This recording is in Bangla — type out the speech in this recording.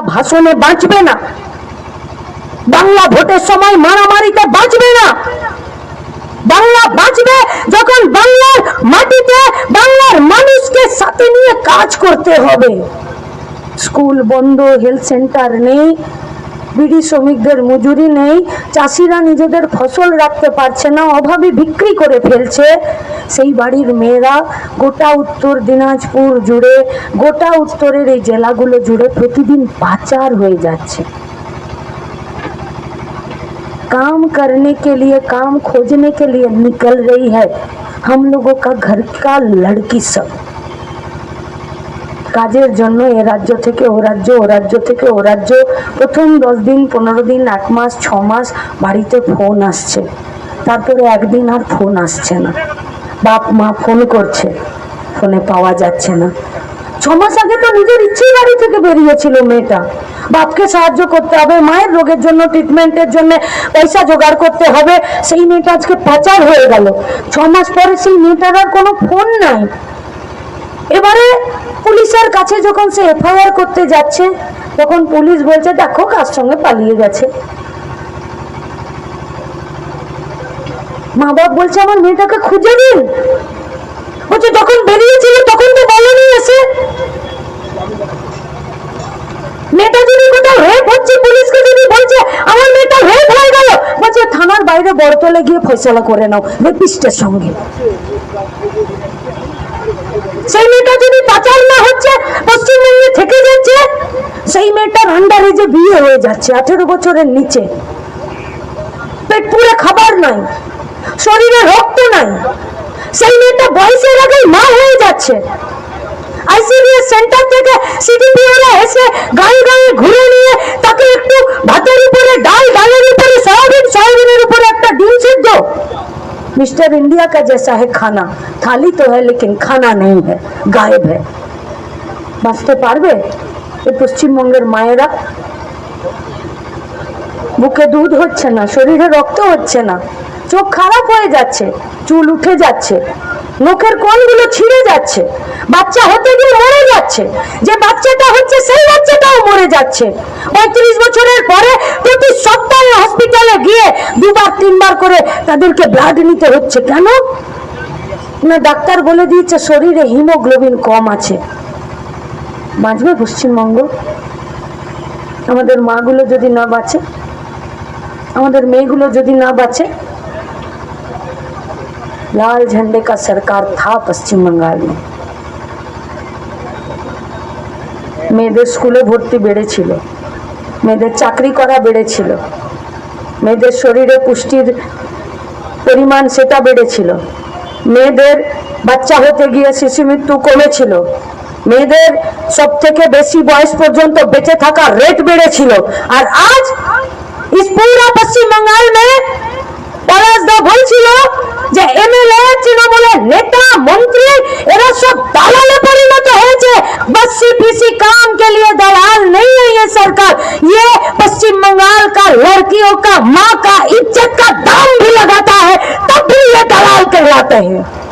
ভাষণে বাঁচবে না। বাংলা ভোটের সময় মারামারিতে বাঁচবে না। বাংলা বাঁচবে যখন বাংলার মাটিতে বাংলার মানুষকে সাথে নিয়ে কাজ করতে হবে। স্কুল বন্ধ হেলথ সেন্টার নেই। বিড়ি শ্রমিকদের মজুরি নেই চাষিরা নিজেদের ফসল রাখতে পারছে না অভাবে বিক্রি করে ফেলছে সেই বাড়ির মেয়েরা গোটা উত্তর দিনাজপুর জুড়ে গোটা উত্তরের এই জেলাগুলো জুড়ে প্রতিদিন পাচার হয়ে যাচ্ছে काम करने के लिए काम खोजने के लिए निकल रही है हम लोगों का घर का लड़की सब কাজের জন্য এ রাজ্য থেকে ও রাজ্য ও রাজ্য থেকে ও রাজ্য। প্রথম দশ দিন, পনেরো দিন, এক মাস, ছ মাস বাড়িতে ফোন আসছে। তারপরে একদিন আর ফোন আসছে না। বাপ, মা ফোন করছে। ফোনে পাওয়া যাচ্ছে না। ছ মাস আগে তো নিজের ইচ্ছেই বাড়ি থেকে বেরিয়েছিল মেয়েটা। বাপকে সাহায্য করতে হবে, মায়ের রোগের জন্য ট্রিটমেন্টের জন্য পয়সা জোগাড় করতে হবে। সেই মেয়েটা আজকে পাচার হয়ে গেল। ছ মাস পরে সেই মেয়েটার আর কোনো ফোন নাই। এবারে পুলিশের কাছে যখন সে এফআইআর করতে যাচ্ছে, তখন পুলিশ বলছে, দেখো, কার সঙ্গে পালিয়ে গেছে। মা বাপ বলছে, আমার মেয়েটাকে খুঁজে দিন বলছে, যখন বেরিয়েছিল, তখন তো বলেনি এসে। মেয়েটা যদি কোথাও রেপ হচ্ছে, পুলিশকে যদি বলছে, আমার মেয়েটা রেপ হয়ে গেল, বলছে, থানার বাইরে বড়তলে গিয়ে ফয়সলা করে নাও রেপিস্টের সঙ্গে। সেই মেয়েটা যদি পাচার না হচ্ছে, পশ্চিমবঙ্গে থেকে যাচ্ছে, সেই মেয়েটার আন্ডারে যে বিয়ে হয়ে যাচ্ছে আঠেরো বছরের নিচে, পেট পুরে খাবার নাই, শরীরে রক্ত নাই, সেই মেয়েটা বয়সের আগেই মা হয়ে যাচ্ছে। আইসিডিএস সেন্টার থেকে সিডিপিওরা এসে গায়ে গায়ে ঘুরে নিয়ে তাকে একটু ভাতের উপরে, ডাল ডালের উপরে मिस्टर इंडिया का जैसा है खाना थाली तो है लेकिन खाना नहीं है गायब है বাঁচতে পারবে এই পশ্চিমবঙ্গের মায়েরা বুকে দুধ হচ্ছে না শরীরে রক্ত হচ্ছে না চোখ খারাপ হয়ে যাচ্ছে চুল উঠে যাচ্ছে নখের কোণগুলো ছিঁড়ে যাচ্ছে বাচ্চা হতে গিয়ে মরে যাচ্ছে যে বাচ্চাটা হচ্ছে সেই বাচ্চাটাও মরে যাচ্ছে পঁয়ত্রিশ বছরের পরে প্রতি সপ্তাহে হসপিটালে গিয়ে দুবার তিনবার করে তাদেরকে ব্লাড নিতে হচ্ছে কেন না ডাক্তার বলে দিয়েছে শরীরে হিমোগ্লোবিন কম আছে বাঁচবে পশ্চিমবঙ্গ আমাদের মাগুলো যদি না বাঁচে আমাদের মেয়েগুলো যদি না বাঁচে लाल झंडे का सरकार था पश्चिम बंगाल में মেয়েদের স্কুলে ভর্তি বেড়েছিল মেয়েদের চাকরি করা বেড়েছিল মেয়েদের শরীরে পুষ্টির পরিমাণ সেটা বেড়েছিল মেয়েদের বাচ্চা হতে গিয়ে শিশু মৃত্যু কমেছিল মেয়েদের সব থেকে বেশি বয়স পর্যন্ত বেঁচে থাকার রেট বেড়েছিল আর আজ ইস পুরা পশ্চিম বাঙ্গাল মে পলাশদা বলছিল যে এমএলএ তৃণমূলের নেতা মন্ত্রী এরা সব দালালে পরিণত হয়েছে बस्सी किसी काम के लिए दलाल नहीं है ये सरकार ये का लड़कियों का, माँ का इज़्ज़त का दाम भी लगाता है, तब भी ये दलाल कहलाते हैं।